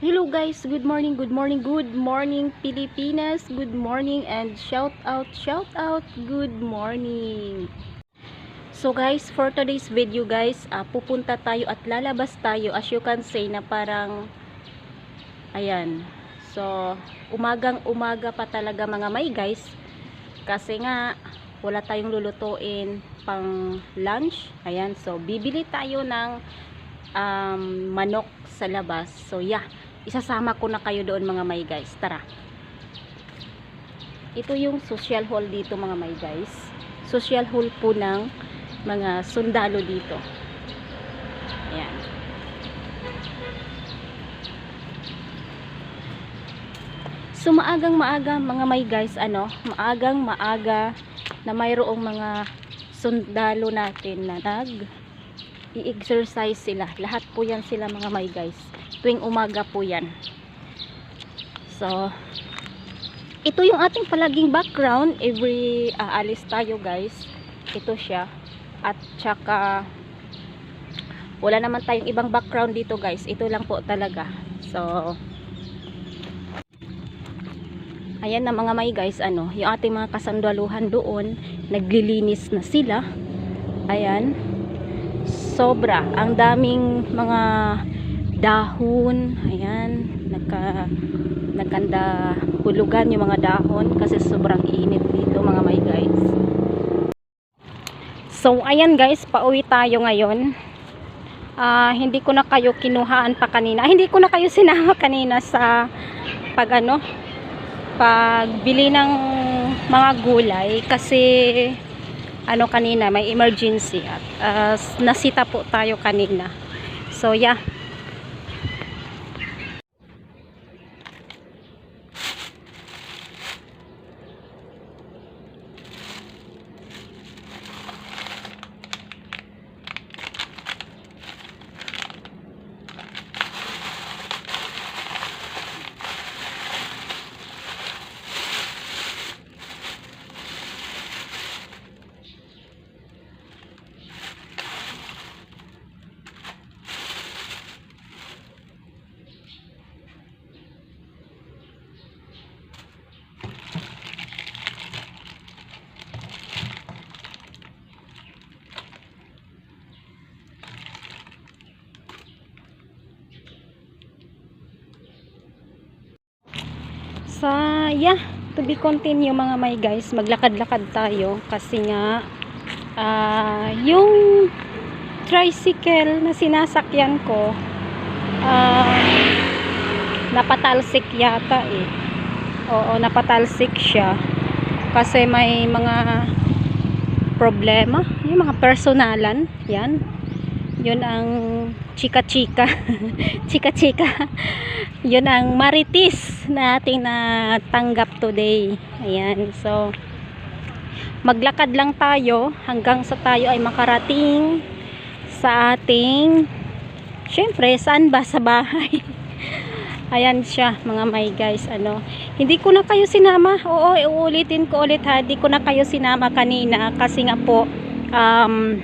Hello guys, good morning, good morning, good morning Pilipinas, good morning and shout out, shout out, good morning. So guys, for today's video guys, ah, pupunta tayo at lalabas tayo as you can say na parang ayan. So, umagang umaga pa talaga mga may guys. Kasi nga wala tayong lulutuin pang lunch. Ayan, so bibili tayo ng um, manok sa labas. So yeah, isasama ko na kayo doon mga may guys. Tara. Ito yung social hall dito mga may guys. Social hall po ng mga sundalo dito. Ayan. So maagang maaga mga may guys, ano, maagang maaga na mayroong mga sundalo natin na nag i-exercise sila. Lahat po yan sila mga may guys. Tuwing umaga po yan. So, ito yung ating palaging background. Every aalis tayo guys. Ito siya. At tsaka, wala naman tayong ibang background dito guys. Ito lang po talaga. So, ayan na mga may guys. Ano, yung ating mga kasandaluhan doon, naglilinis na sila. Ayan sobra. Ang daming mga dahon ayan nagka nagkanda hulugan yung mga dahon kasi sobrang init dito mga may guys. So ayan guys pauwi tayo ngayon. Ah, hindi ko na kayo kinuhaan pa kanina. Ah, hindi ko na kayo sinama kanina sa pag ano pagbili ng mga gulay kasi ano kanina may emergency at uh, nasita po tayo kanina. So yeah sa yeah to be continue mga may guys maglakad-lakad tayo kasi nga ah, yung tricycle na sinasakyan ko ah, napatalsik yata eh. Oo napatalsik siya. Kasi may mga problema yung mga personalan yan. Yun ang chika-chika chika-chika. Yun ang maritis na ating natanggap today. Ayan so maglakad lang tayo hanggang sa tayo ay makarating sa ating syempre saan ba? Sa bahay. Ayan siya mga may guys ano. Hindi ko na kayo sinama. Oo uulitin ko ulit ha. Hindi ko na kayo sinama kanina kasi nga po um,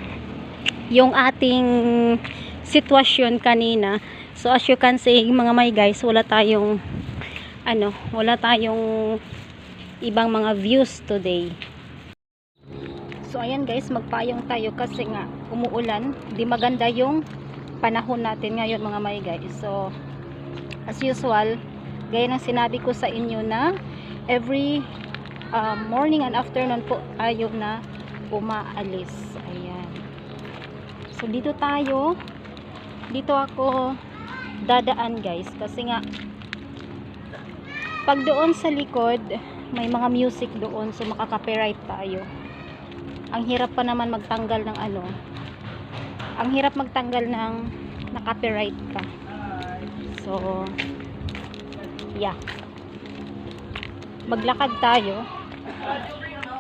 yung ating sitwasyon kanina. So as you can see mga may guys wala tayong ano wala tayong ibang mga views today. So ayan guys magpayong tayo kasi nga umuulan. Di maganda yung panahon natin ngayon mga may guys. So as usual gaya ng sinabi ko sa inyo na every um, morning and afternoon po ayaw na umaalis. Ayan. So dito tayo. Dito ako dadaan guys. Kasi nga pag doon sa likod may mga music doon so makaka-copyright tayo. Ang hirap pa naman magtanggal ng ano. Ang hirap magtanggal ng na-copyright ka. So yeah. Maglakad tayo.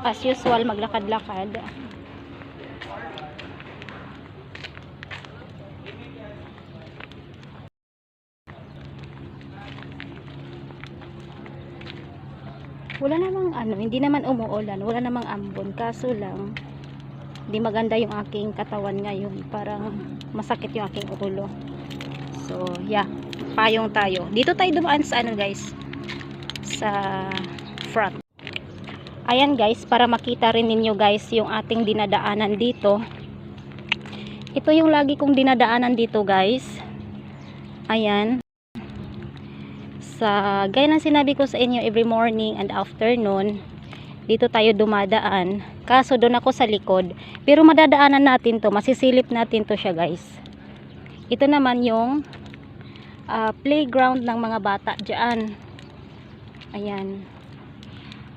As usual maglakad-lakad wala namang ano, hindi naman umuulan, wala namang ambon, kaso lang di maganda yung aking katawan ngayon, parang masakit yung aking ulo. So, yeah. payong tayo. Dito tayo dumaan sa ano guys, sa front. Ayan guys, para makita rin ninyo guys yung ating dinadaanan dito. Ito yung lagi kong dinadaanan dito guys. Ayan. Sa, gaya ng sinabi ko sa inyo every morning and afternoon, dito tayo dumadaan. Kaso doon ako sa likod. Pero madadaanan natin to, masisilip natin to siya guys. Ito naman yung ah, playground ng mga bata dyan. Ayan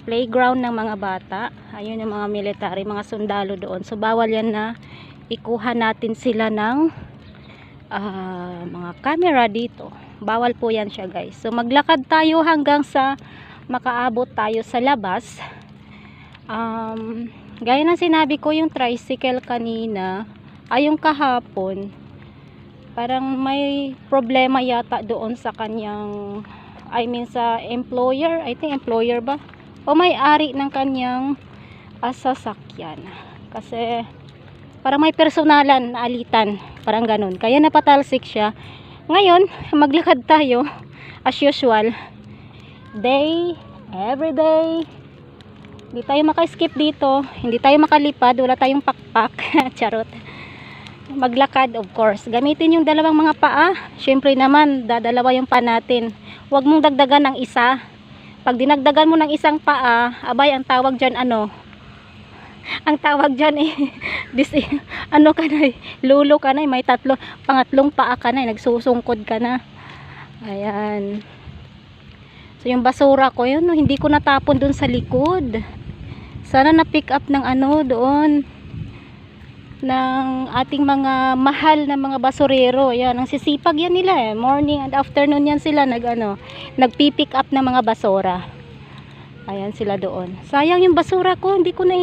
playground ng mga bata. Ayun yung mga military, mga sundalo doon. So, bawal yan na ikuha natin sila ng ah, mga camera dito. Bawal po yan siya guys. So, maglakad tayo hanggang sa makaabot tayo sa labas. Um, gaya ng sinabi ko yung tricycle kanina, ay yung kahapon, parang may problema yata doon sa kanyang I mean sa employer, I think employer ba? o may-ari ng kanyang ah, sasakyan. Kasi parang may personalan na alitan, parang ganun. Kaya napatalsik siya. Ngayon, maglakad tayo as usual. Day, every day. Hindi tayo maka-skip dito. Hindi tayo makalipad. Wala tayong pakpak. Charot. Maglakad, of course. Gamitin yung dalawang mga paa. Siyempre naman, dadalawa yung paa natin. Huwag mong dagdagan ng isa pag dinagdagan mo ng isang paa, abay, ang tawag dyan, ano, ang tawag dyan eh, dis, ano ka na, eh, lulo ka na, eh, may tatlo, pangatlong paa ka na, eh, nagsusungkod ka na. Ayan. So, yung basura ko, yun, no, hindi ko natapon dun sa likod. Sana na-pick up ng ano doon, ng ating mga mahal na mga basurero. Yan, ang sisipag yan nila eh. Morning and afternoon yan sila nag ano, nagpi-pick up ng mga basura. Ayan sila doon. Sayang yung basura ko, hindi ko na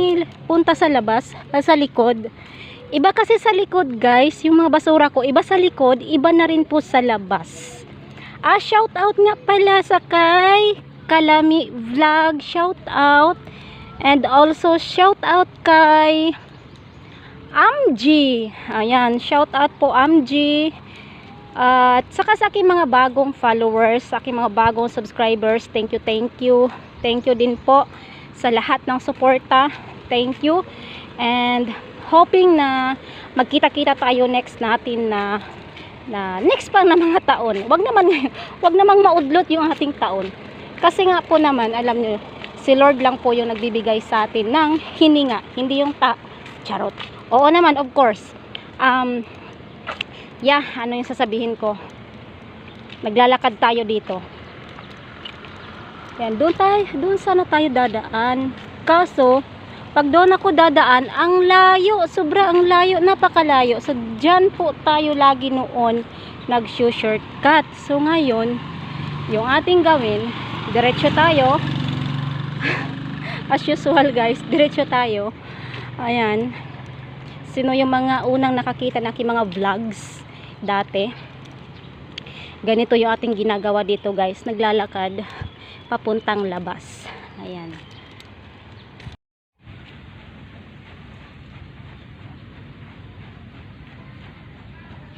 punta sa labas, ah, sa likod. Iba kasi sa likod, guys, yung mga basura ko, iba sa likod, iba na rin po sa labas. Ah, shout out nga pala sa kay Kalami Vlog, shout out. And also shout out kay Amji. Ayan, shout out po Amji. At saka sa aking mga bagong followers, sa aking mga bagong subscribers, thank you, thank you. Thank you din po sa lahat ng suporta. Thank you. And hoping na magkita-kita tayo next natin na na next pa na mga taon. Wag naman wag namang maudlot yung ating taon. Kasi nga po naman, alam niyo, si Lord lang po yung nagbibigay sa atin ng hininga, hindi yung ta charot. Oo naman, of course. Um, yeah, ano yung sasabihin ko? Naglalakad tayo dito. Yan, doon tayo, doon sana tayo dadaan. Kaso, pag doon ako dadaan, ang layo, sobra ang layo, napakalayo. So, dyan po tayo lagi noon nag-shortcut. So, ngayon, yung ating gawin, diretso tayo. As usual guys, diretso tayo. Ayan, sino yung mga unang nakakita ng aking mga vlogs dati ganito yung ating ginagawa dito guys naglalakad papuntang labas ayan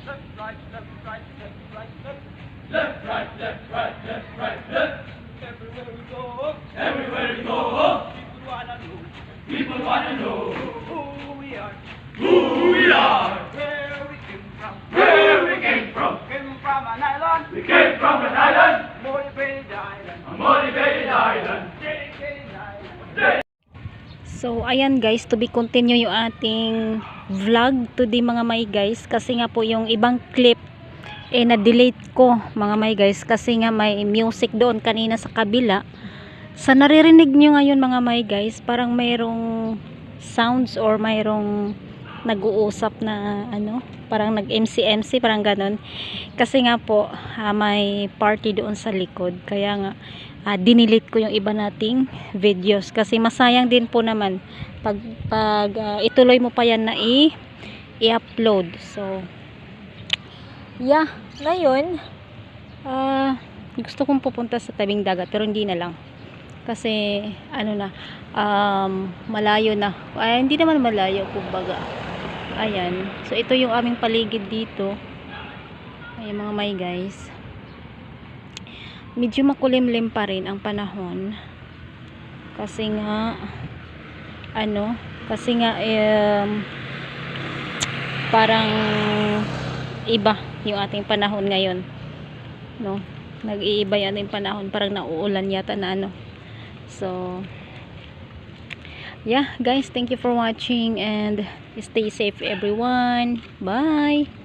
Left, right, left, right, left, right, left. Left, right, left, right, left, right, left. Everywhere we go, everywhere we go, people wanna know, people wanna know who we are, who we are, ayan guys, to be continue yung ating vlog today mga may guys. Kasi nga po yung ibang clip, eh na-delete ko mga may guys. Kasi nga may music doon kanina sa kabila. Sa naririnig nyo ngayon mga may guys, parang mayroong sounds or mayroong nag-uusap na ano, parang nag-MC-MC, parang ganon. Kasi nga po, ah, may party doon sa likod. Kaya nga, ah, dinilit ko yung iba nating videos kasi masayang din po naman pag, pag ah, ituloy mo pa yan na i-upload. So yeah. Ngayon ah, gusto kong pupunta sa tabing dagat pero hindi na lang. Kasi ano na um, malayo na. Ay hindi naman malayo kumbaga. Ayan. So ito yung aming paligid dito. Ay mga may guys medyo makulimlim pa rin ang panahon. Kasi nga ano kasi nga um, parang iba yung ating panahon ngayon no? Nag-iiba yan yung panahon parang nauulan yata na ano. So yeah guys thank you for watching and stay safe everyone. Bye